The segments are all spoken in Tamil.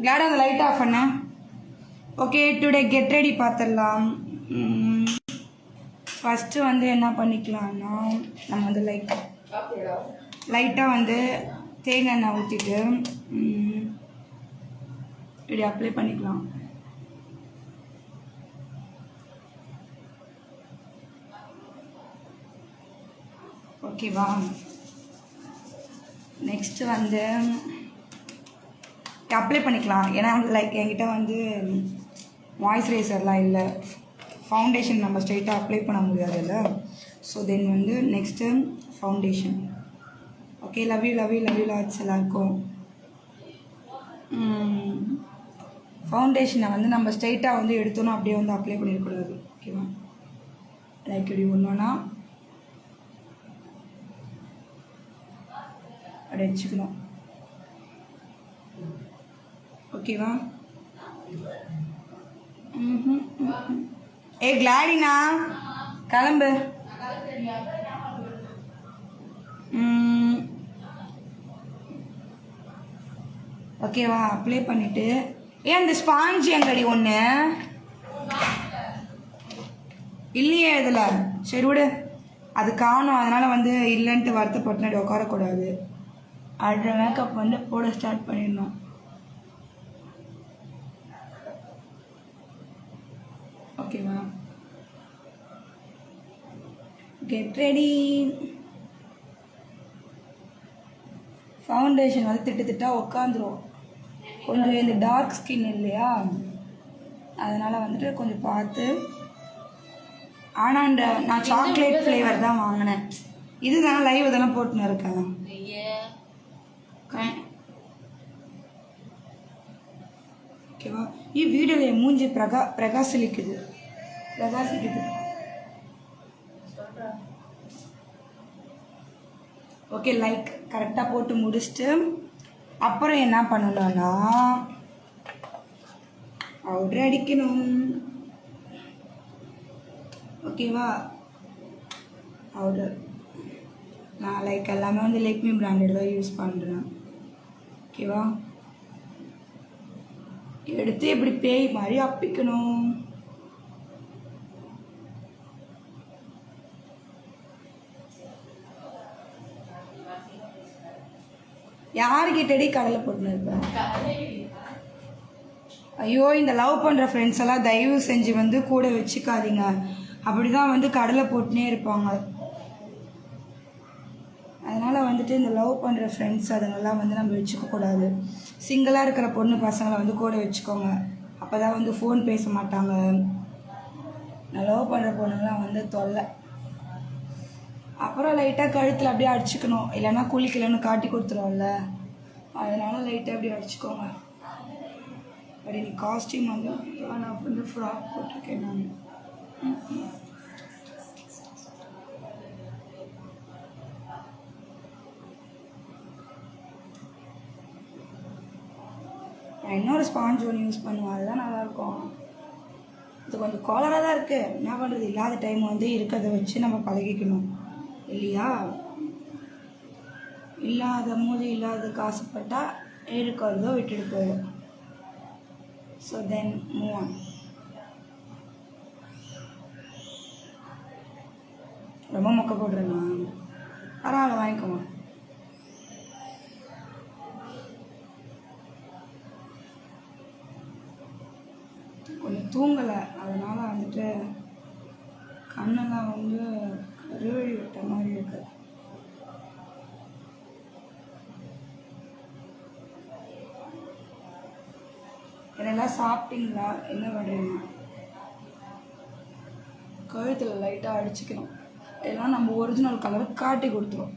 கிளாட் அந்த லைட் ஆஃப் பண்ண ஓகே டுடே கெட் ரெடி பார்த்துடலாம் ஃபஸ்ட்டு வந்து என்ன பண்ணிக்கலாம்னா நம்ம வந்து லைக் லைட்டாக வந்து தேங்காய் எண்ணெய் ஊற்றிட்டு இப்படி அப்ளை பண்ணிக்கலாம். ஓகேவா நெக்ஸ்ட்டு வந்து அப்ளை பண்ணிக்கலாம். ஏன்னா லைக் என்கிட்ட வந்து மாய்ஸ்சரைசர்லாம் இல்லை. ஃபவுண்டேஷன் நம்ம ஸ்ட்ரைட்டாக அப்ளை பண்ண முடியாதுல்ல. ஸோ தென் வந்து next foundation okay love you love you love you lots எல்லாருக்கும். ஃபவுண்டேஷனை வந்து நம்ம ஸ்ட்ரைட்டாக வந்து எடுத்தோன்னா அப்படியே வந்து அப்ளை பண்ணிடக்கூடாது ஓகேவா லைக் இப்படி ஒன்றுனா அப்படி வச்சுக்கணும். ஓகேவா? ஏ கிளாடினா கிளம்பு. ஓகேவா அப்ளை பண்ணிட்டு. ஏன் அந்த ஸ்பாஞ்ச் எங்கடி ஒன்று இல்லையே இதில். சரி விடு. அது காணும் அதனால் வந்து இல்லைன்ட்டு வருத்தப்பட்டு உட்காரக்கூடாது. அடுத்த மேக்கப் வந்து போட ஸ்டார்ட் பண்ணிடணும். ஓகேவா கெட் ரெடி ஃபவுண்டேஷன் வந்து திட்டு திட்டா உட்காந்துரும் கொஞ்சம் இந்த டார்க் ஸ்கின் இல்லையா? அதனால் வந்துட்டு கொஞ்சம் பார்த்து. ஆனால் நான் சாக்லேட் ஃப்ளேவர் தான் வாங்கினேன். இதுதானே லைவ் இதெல்லாம் போட்டுன்னு இருக்கேன். ஓகேவா ಈ வீடியோவில் மூஞ்சி பிரகா பிரகாசலிக்குது. பிரகாசிக்குது ஓகே லைக் கரெக்டாக போட்டு முடிச்சுட்டு அப்புறம் என்ன பண்ணணும்னா பவுடர் அடிக்கணும். ஓகேவா பவுடர் நான் லைக் எல்லாமே வந்து லேக்மி பிராண்டட் தான் யூஸ் பண்ணுறேன் ஓகேவா எடுத்து இப்படி பேய் மாதிரி அப்பிக்கணும். யாருக்கிட்டடி கடலை போட்டுன்னு இருப்பேன் ஐயோ இந்த லவ் பண்ணுற ஃப்ரெண்ட்ஸ் எல்லாம் தயவு செஞ்சு வந்து கூட வச்சுக்காதீங்க. அப்படி தான் வந்து கடலை போட்டுனே இருப்பாங்க. அதனால் வந்துட்டு இந்த லவ் பண்ணுற ஃப்ரெண்ட்ஸ் அதுங்கெல்லாம் வந்து நம்ம வச்சுக்கக்கூடாது சிங்கிளாக இருக்கிற பொண்ணு பசங்களை வந்து கூட வச்சுக்கோங்க. அப்போ தான் வந்து ஃபோன் பேச மாட்டாங்க. நான் லவ் பண்ணுற பொண்ணுங்களாம் வந்து தொல்லை. அப்புறம் லைட்டாக கழுத்தில் அப்படியே அடிச்சுக்கணும். இல்லைன்னா குளிக்கலன்னு காட்டி கொடுத்துருவோம்ல. அதனால லைட்டாக அப்படியே அடிச்சுக்கோங்க. அப்படி நீ காஸ்டியூம் வந்து நான் வந்து ஃப்ராக் போட்டிருக்கேன் நான். நான் இன்னொரு ஸ்பாஞ்ச் ஒன்று யூஸ் பண்ணுவேன். அதுதான் நல்லாயிருக்கும். இது கொஞ்சம் கோலராக தான் இருக்குது என்ன பண்ணுறது இல்லாத டைம் வந்து இருக்கிறத வச்சு நம்ம பழகிக்கணும். இல்லையா? இல்லாத போது இல்லாத ஆசைப்பட்டால் இருக்கிறதோ விட்டுட்டு போயிடும் ஸோ தென் மூவ் ஆன் ரொம்ப மொக்க போடுறேண்ணா பரவாயில்ல வாங்கிக்கோங்க கொஞ்சம் தூங்கலை. அதனால் வந்துட்டு கண்ணெல்லாம் வந்து அறுவழி விட்ட மாதிரி இருக்கு. இதெல்லாம் சாப்பிட்டீங்களா? என்ன பண்ணுறீங்க கழுத்தில் லைட்டாக அடிச்சுக்கணும். இதெல்லாம் நம்ம ஒரிஜினல் கலர் காட்டி கொடுத்துரும்.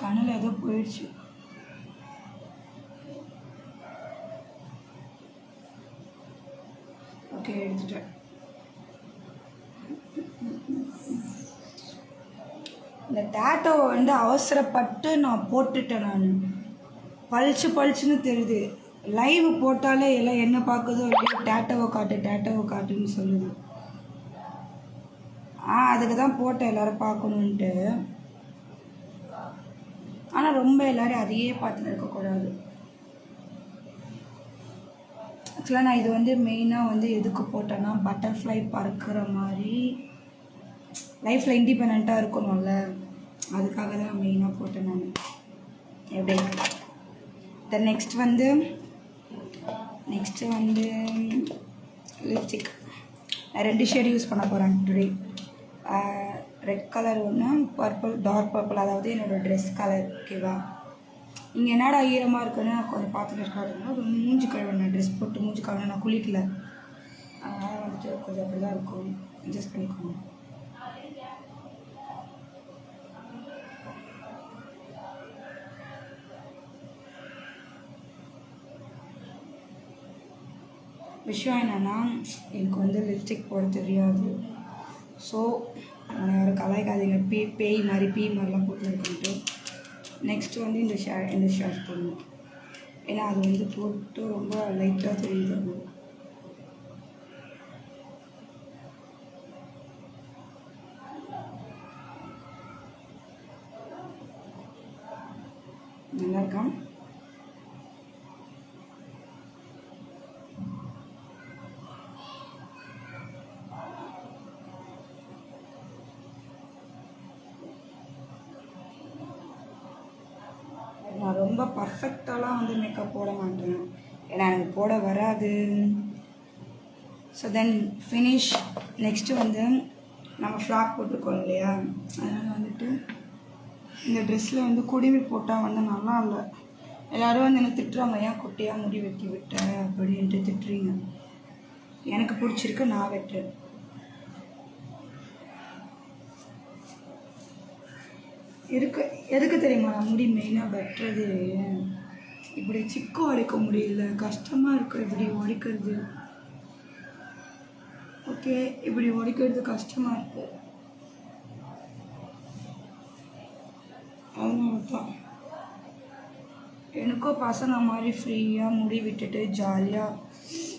கண்ணில் ஏதோ போயிடுச்சு. ஓகே எடுத்துட்டேன். இந்த டேட்டோவை வந்து அவசரப்பட்டு நான் போட்டுட்டேன் நான். பளிச்சு பளிச்சுன்னு தெரியுது. லைவ் போட்டாலே எல்லாம் என்ன பார்க்குதோ இல்லையோ டேட்டோவை காட்டு டேட்டோவை காட்டுன்னு சொல்லுது. ஆ அதுக்கு தான் போட்டேன் எல்லோரும் பார்க்கணுன்ட்டு. ஆனால் ரொம்ப எல்லோரும் அதையே பார்த்துன்னு இருக்கக்கூடாது. ஆக்சுவலாக நான் இது வந்து மெயினாக வந்து எதுக்கு போட்டேன்னா பட்டர்ஃப்ளை பறக்கிற மாதிரி லைஃப்பில் இண்டிபெண்ட்டாக இருக்கணும்ல. அதுக்காக தான் மெயினாக போட்டேன் நான். எப்படி? தென் நெக்ஸ்ட் வந்து நெக்ஸ்ட்டு வந்து லிப்ஸ்டிக் நான் ரெண்டு ஷேட் யூஸ் பண்ண போகிறேன் டுடே ரெட் கலர் ஒன்று பர்பிள் டார்க் பர்பிள் அதாவது என்னோடய ட்ரெஸ் கலர் ஓகேவா இங்கே என்னடா ஈரமாக இருக்குன்னு கொஞ்சம் பார்த்துட்டு இருக்காருன்னா அது மூஞ்சி கழுவினேன் ட்ரெஸ் போட்டு மூஞ்சி கழுவினேன் நான் குளிக்கல. அதனால் வந்துட்டு கொஞ்சம் அப்படி தான் இருக்கும். அட்ஜஸ்ட் பண்ணிக்கோங்க. விஷயம் என்னென்னா எனக்கு வந்து லிப்ஸ்டிக் போட தெரியாது. ஸோ யாரும் கலாய்க்காதீங்க. பே பேய் மாதிரி பீ மாதிரிலாம் போட்டுருக்குன்ட்டு நெக்ஸ்ட் வந்து இந்த ஷே இந்த ஷர்ட் போடணும். ஏன்னா அது வந்து போட்டு ரொம்ப லைட்டாக தெரியுது அது நல்லா இருக்கா நான் ரொம்ப பர்ஃபெக்டாலாம் வந்து மேக்கப் போட மாட்டேன். ஏன்னா எனக்கு போட வராது. ஸோ தென் ஃபினிஷ் நெக்ஸ்ட்டு வந்து நம்ம ஃப்ராக் போட்டிருக்கோம் இல்லையா? அதனால் வந்துட்டு இந்த ட்ரெஸ்ஸில் வந்து குடிமி போட்டால் வந்து நல்லா இல்லை. எல்லோரும் வந்து என்ன திட்டுறாங்க ஏன் குட்டியாக முடி வெட்டி விட்ட? அப்படின்ட்டு திட்டுறீங்க. எனக்கு பிடிச்சிருக்கு நான் வெட்டுறேன். இருக்கு. எதுக்கு தெரியுமா? முடி மெயினாக வெட்டுறது. இப்படி சிக்கு உடைக்க முடியல. கஷ்டமாக இருக்குது இப்படி உடைக்கிறது. ஓகே இப்படி உடைக்கிறது கஷ்டமாக இருக்கு. அதனால தான் எனக்கும் பசங்க மாதிரி ஃப்ரீயாக முடி விட்டுட்டு ஜாலியாக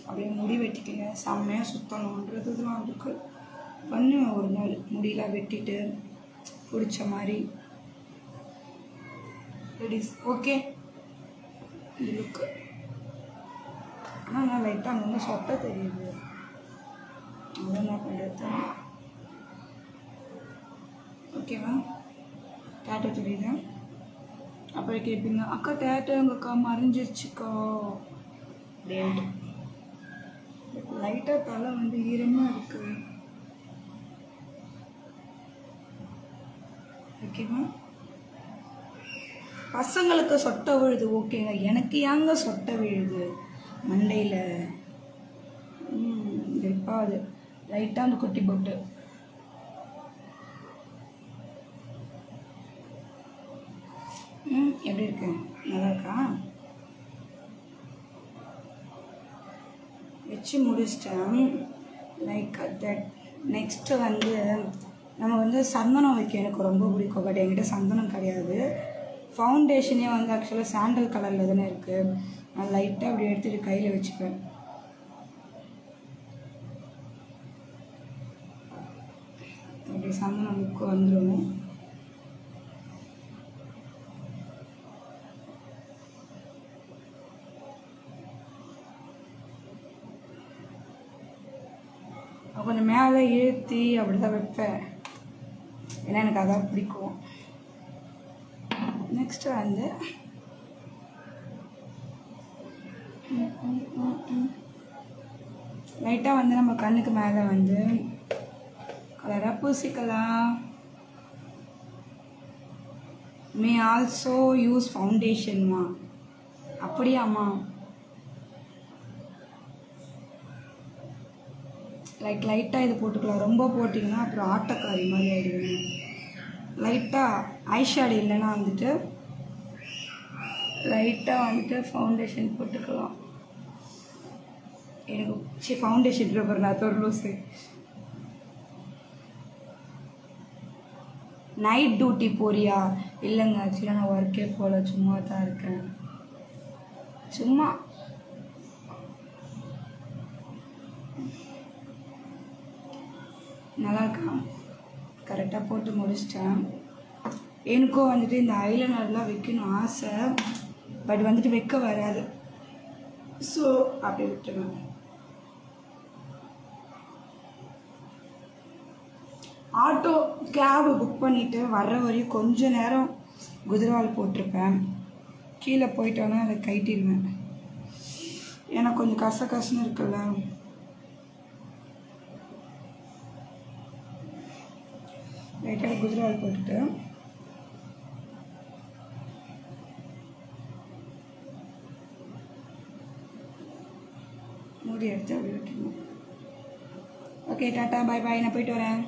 அப்படியே முடி வெட்டிக்கிங்க. செம்மையாக சுத்தணுன்றதுலாம் இருக்குது பண்ணுவேன் ஒரு நாள். முடியெலாம் வெட்டிட்டு பிடிச்ச மாதிரி. இட் இஸ் ஓகே இந்த லுக்கு ஆனால் நான் லைட்டாக அங்கே சொட்ட தெரியுது. அதான் பண்ணுறது ஓகேவா டேட்டோ தெரியுதா? அப்புறம் கேட்பீங்க அக்கா டேட்டோ எங்கக்கா? மறைஞ்சிருச்சுக்கா. அப்படின்ட்டு. லைட்டாக தலை வந்து ஈரமாக இருக்குது ஓகேவா பசங்களுக்கு சொட்டை விழுது ஓகேங்க எனக்கு ஏங்க சொட்டை விழுது? மண்டையில். இப்போ அது. லைட்டாக அந்த குட்டி போட்டு. ம் எப்படி இருக்கு? நல்லா இருக்கா? வச்சு முடிச்சிட்டேன். லைக் தட் நெக்ஸ்ட்டு வந்து நம்ம வந்து சந்தனம் வைக்க எனக்கு ரொம்ப பிடிக்கும். பட் என்கிட்ட சந்தனம் கிடையாது. ஃபவுண்டேஷனே வந்து ஆக்சுவலாக சாண்டல் கலரில் தானே இருக்குது நான் லைட்டாக அப்படி எடுத்துகிட்டு கையில் வச்சுப்பேன். அப்படி சந்தனம் லுக்கு வந்துடும் கொஞ்சம் மேலே ஏற்றி அப்படி தான் வைப்பேன். ஏன்னா எனக்கு அதான் பிடிக்கும். நெக்ஸ்ட்டு வந்து லைட்டாக வந்து நம்ம கண்ணுக்கு மேலே வந்து கலராக பூசிக்கலாம். மே? ஆல்சோ யூஸ் ஃபவுண்டேஷன்மா அப்படியாம்மா லைக் லைட்டாக இது போட்டுக்கலாம். ரொம்ப போட்டிங்கன்னா அப்புறம் ஆட்டக்காரி மாதிரி ஆகிடுவேன் லைட்டாக ஐஷேடு இல்லைன்னா வந்துட்டு லைட்டாக வந்துட்டு ஃபவுண்டேஷன் போட்டுக்கலாம். எனக்கு சரி ஃபவுண்டேஷன் பேப்பர் நான் ஒரு லூஸு நைட் டியூட்டி போறியா? இல்லைங்க ஆக்சுவலாக நான் ஒர்க்கே போகல சும்மா தான் இருக்கேன். சும்மா. நல்லா இருக்கா கரெக்டாக போட்டு முடிச்சிட்டேன். எனக்கும் வந்துட்டு இந்த ஐலைனர்லாம் வைக்கணும் ஆசை. பட் வந்துட்டு வைக்க வராது. ஸோ அப்படி விட்டுருவேன் ஆட்டோ கேபு புக் பண்ணிவிட்டு வர்ற வரையும் கொஞ்ச நேரம் குதிரவால் போட்டிருப்பேன். கீழே போயிட்டோன்னா அதை கைட்டிடுவேன். ஏன்னா கொஞ்சம் கச கசன்னு இருக்குல்ல. லைட்டாக குதிரவால் போட்டுட்டு மூடி எடுத்து அப்படி விட்டுருணும் ஓகே டாட்டா பாய் பாய் நான் போயிட்டு வரேன்.